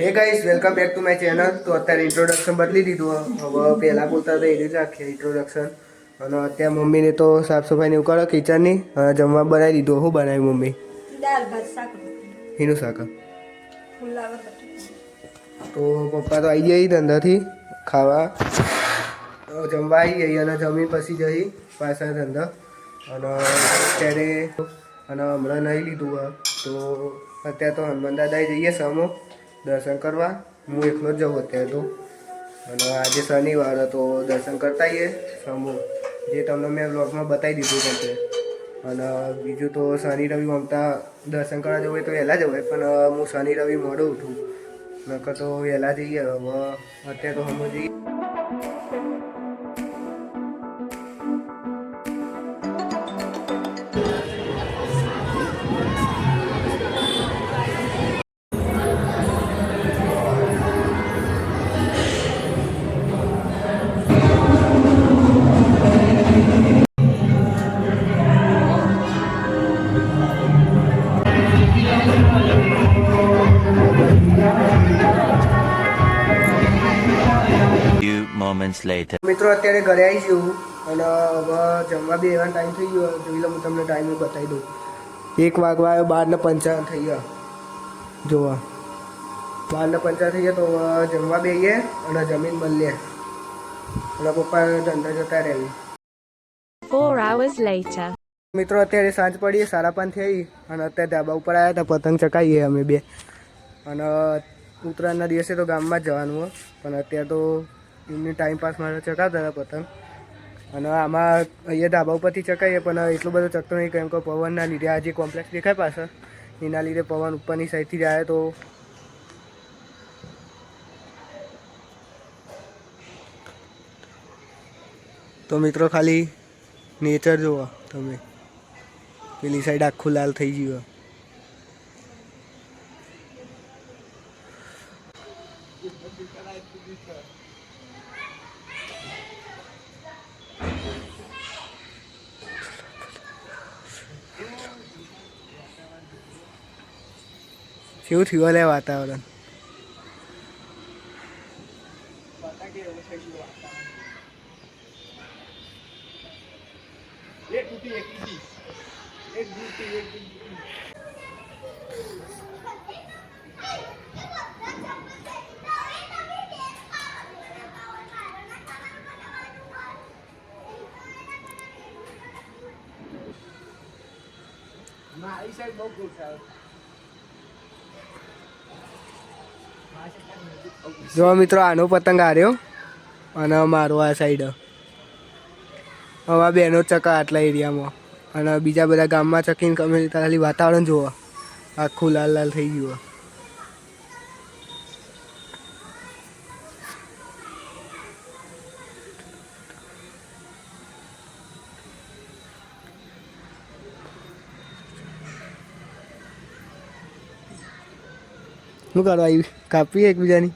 Hey guys welcome back to my channel તો અત્યારે introduction બદલી દીધું. હવે પહેલાં બોલતા હતા એ જ રાખીએ ઇન્ટ્રોડક્શન અને અત્યારે મમ્મીને તો સાફ સફાઈ એવું કરો કિચનની અને જમવા બનાવી દીધું. શું બનાવ્યું મમ્મી? દાળ ભાત શાક એનું શાક. તો પપ્પા તો આવી જઈ ધંધાથી ખાવા. તો જમવા આવી ગઈ અને જમી પછી જઈ પાછા ધંધા. અને અત્યારે અને હમણાં નહીં લીધું તો અત્યારે તો હનુમાન દાદાએ જઈએ સમો. દર્શન કરવા. હું એકલો જ જાઉં અત્યારે તો. અને આજે શનિવાર હતો, દર્શન કરતા આવીએ સમૂહ જે તમને મેં બ્લોગમાં બતાવી દીધું છે અને બીજું તો શનિ, રવિ મમતા દર્શન કરવા જવું હોય તો વહેલા જવાય પણ હું શનિ, રવિ મોડું ઉઠું. નકર તો વહેલા જઈએ. હવે અત્યારે તો હમણાં જઈએ. Moments later. મિત્રો અત્યારે ઘરે આવી છું અને હવે જમવા બી એવા ટાઈમ થઈ ગયો. જોઈ લો હું તમને ટાઈમ બતાવી દઉં. એક વાગવા આવ્યો બાર ને પંચાવન થઈ ગયા. જોવા. બાર ને પંચાવન થઈ ગયા તો જમવા જમવા બેહીએ અને જમીન બદલીએ. અને પપ્પા ધંધા જતા રહેવી Four hours later. મિત્રો અત્યારે સાંજ પડીએ સારા પણ થઈ અને અત્યારે ધાબા ઉપર આવ્યા હતા પતંગ ચકાવીએ અમે બે. અને ઉત્તરાયણના દિવસે તો ગામમાં જ જવાનું હોય પણ અત્યારે તો એમની ટાઈમ પાસ માટે ચકાવતા હતા પતંગ. અને આમાં અહીંયા ધાબા ઉપરથી ચકાઈએ, પણ એટલું બધું ચકતો નહીં, કેમ કે પવનના લીધે આ જે કોમ્પ્લેક્સ દેખાય પાછળ, એના લીધે પવન ઉપરની સાઈડથી જાય તો તો મિત્રો ખાલી નેચર જુઓ તમે. પેલી સાઈડ આખું લાલ થઈ ગયું. કેવું થયું લે વાતાવરણ જો મિત્રો, આનો પતંગ હાર્યો અને મારો આ સાઈડ હવે બેનો ચકા આટલા એરિયામાં. અને બીજા બધા ગામમાં ચકીને ગમે ખાલી વાતાવરણ જુઓ આખું લાલ લાલ થઈ ગયું. શું કરવા આવી? કાપી એકબીજાની?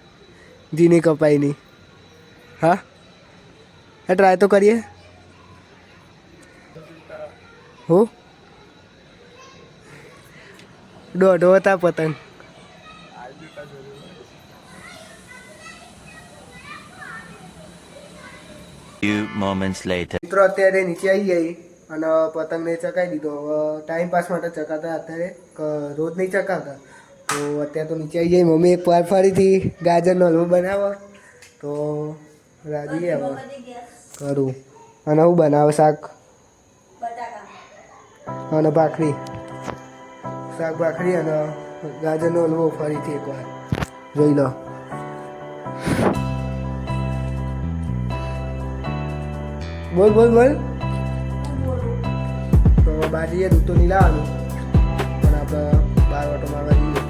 જીની કપાઈ નહીં હા? હા ટ્રાય તો કરીએ. હો? દોઢો હતા પતંગ. Moments later. મિત્રો અત્યારે નીચે આવી ગઈ અને પતંગને ચકાવી દીધો. ટાઈમ પાસ માટે ચકાતા અત્યારે. રોજ નહીં ચકાવતા? તો અત્યારે તો નીચે આવી જાય. મમ્મી એક વાર ફરીથી ગાજરનો હલવો બનાવો. તો રાજી હવે કરું. અને હું બનાવે શાક? અને ભાખરી. શાક ભાખરી અને ગાજરનો હલવો ફરીથી એકવાર જોઈ લો. બોલ બોલ બોલ. તો બાજીએ દૂધ તો નહીં લાવવાનું. પણ આપણે બાર વાટો મારવા જઈએ.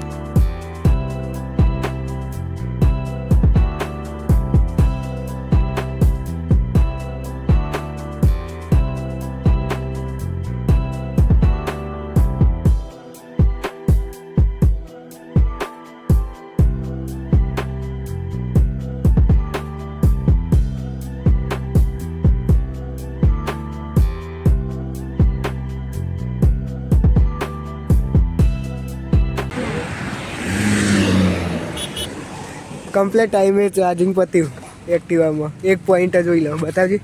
કમ્પ્લીટ ટાઈમે ચાર્જિંગ પત્યું એક્ટિવામાં એક પોઈન્ટ જોઈ લો. બતાવજી.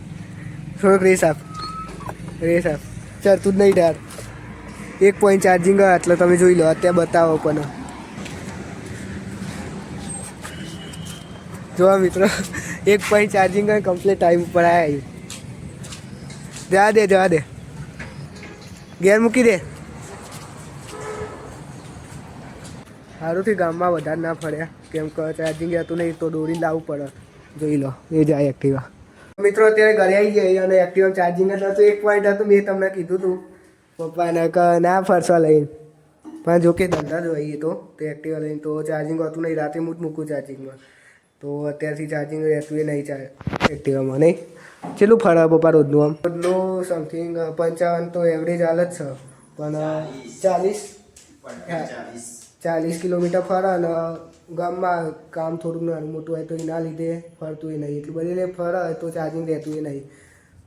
થોડોક રેસ આપ. રેસ આપ. ચરતું જ નહીં ડાર એક પોઈન્ટ ચાર્જિંગ એટલે તમે જોઈ લો. અત્યારે બતાવો પણ જોવા મિત્રો. એક પોઈન્ટ ચાર્જિંગ કમ્પ્લેટ ટાઈમ ઉપર આવ્યા જવા દે જવા દે. ગેર મૂકી દે. સારુંથી ગામમાં વધારે ના ફર્યા. કેમ કે ચાર્જિંગ હતું નહીં તો દોરી લાવવું પડે. જોઈ લો એ જાય એક્ટિવા મિત્રો અત્યારે ઘરે આવી ગયા અને એક્ટિવા ચાર્જિંગ જ હતું. એક પોઈન્ટ હતું મેં તમને કીધું હતું પપ્પાને કે ના ફરસા લઈને. પણ જોકે ધંધા જ હોય એ તો. તે એક્ટિવા લઈને તો ચાર્જિંગ હતું નહીં. રાતે હું જ મૂકું ચાર્જિંગમાં તો અત્યારથી ચાર્જિંગ રહેતું એ નહીં ચાલે એક્ટિવામાં નહીં? કેટલું ફરે પપ્પા રોજનું આમ? રોજનું સમથિંગ પંચાવન તો એવરેજ હાલ જ છે. પણ ચાલીસ? ચાલીસ કિલોમીટર ફરે અને ગામમાં કામ થોડુંક નાનું મોટું હોય તો એના લીધે ફરતું એ નહીં. એટલું બધી લે ફરે તો ચાર્જિંગ રહેતું એ નહીં.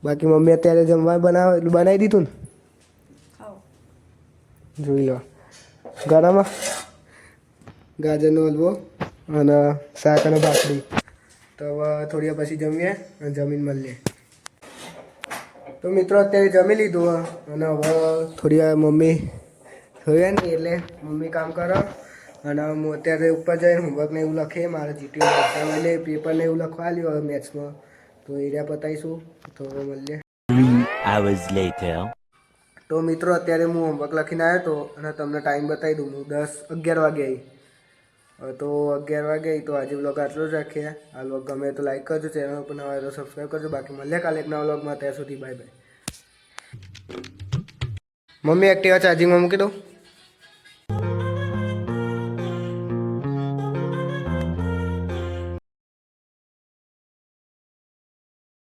બાકી મમ્મી અત્યારે જમવા બનાવે એટલું બનાવી દીધું ને? જોઈ લો. ગળામાં ગાજરનો હલવો અને શાક અને ભાખરી. તો હવે થોડી વાર પછી જમીએ અને જમીન મળીએ તો મિત્રો અત્યારે જમી લીધું અને હવે થોડી વાર મમ્મી જોઈએ ને એટલે મમ્મી કામ કરે. અને હું અત્યારે ઉપર જઈને હોમવર્ક ને એવું લખે મારે જીટીઓ એટલે પેપર ને એવું લખવા લ્યો મેથ્સમાં તો એરિયા પતાવીશું તો મળીએ. તો મિત્રો અત્યારે હું હોમવર્ક લખીને આવ્યો હતો અને તમને ટાઈમ બતાવી દઉં. હું દસ અગિયાર વાગે આવી. હવે તો અગિયાર વાગે આવી. તો આજે બ્લોગ આટલો જ રાખીએ. આ બ્લોગ ગમે તો લાઈક કરજો ચેનલ પર નવા તો સબસ્ક્રાઈબ કરજો. બાકી મળીએ કાલે એક નવા બ્લોગમાં ત્યાં સુધી બાય બાય મમ્મી એક્ટિવા ચાર્જિંગમાં મૂકી દઉં?